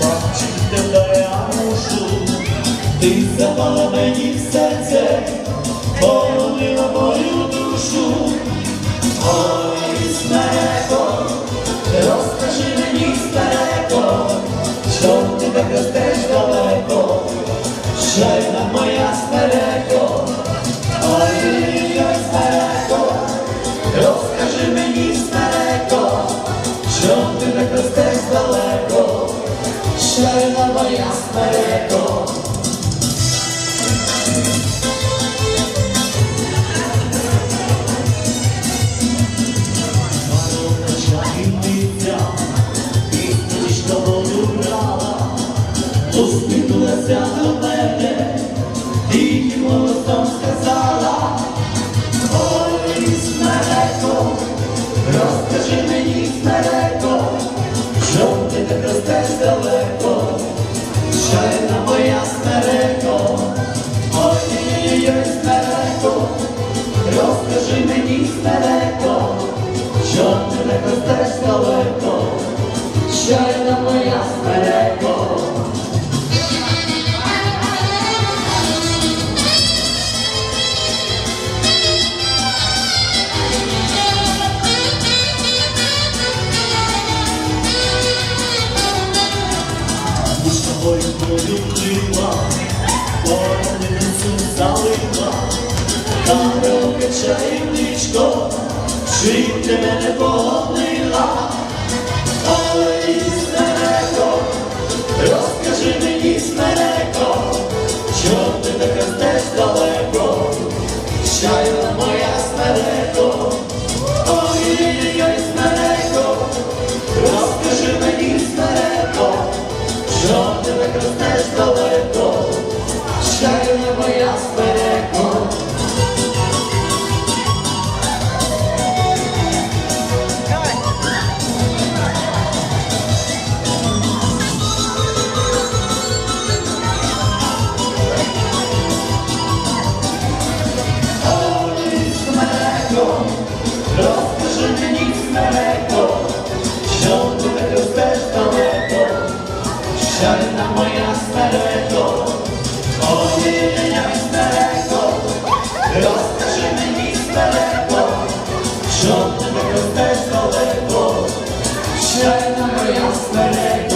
бачить тебе я мушу, ти запала мені в серце, усміхнулася до мене, і голосом сказала, ой, смереко, розкажи мені, смереко, що ти так ростеш полюбила, пораненицю залила, та руки чаївничко, чи ти мене погодила? Ой, смереко, розкажи мені, смереко, що ти так ростеш далеко, Чайна Шайна моя ой, я смереко, розкажи мені, смереко, що ти так ростеш далеко, Шайна моя смереко.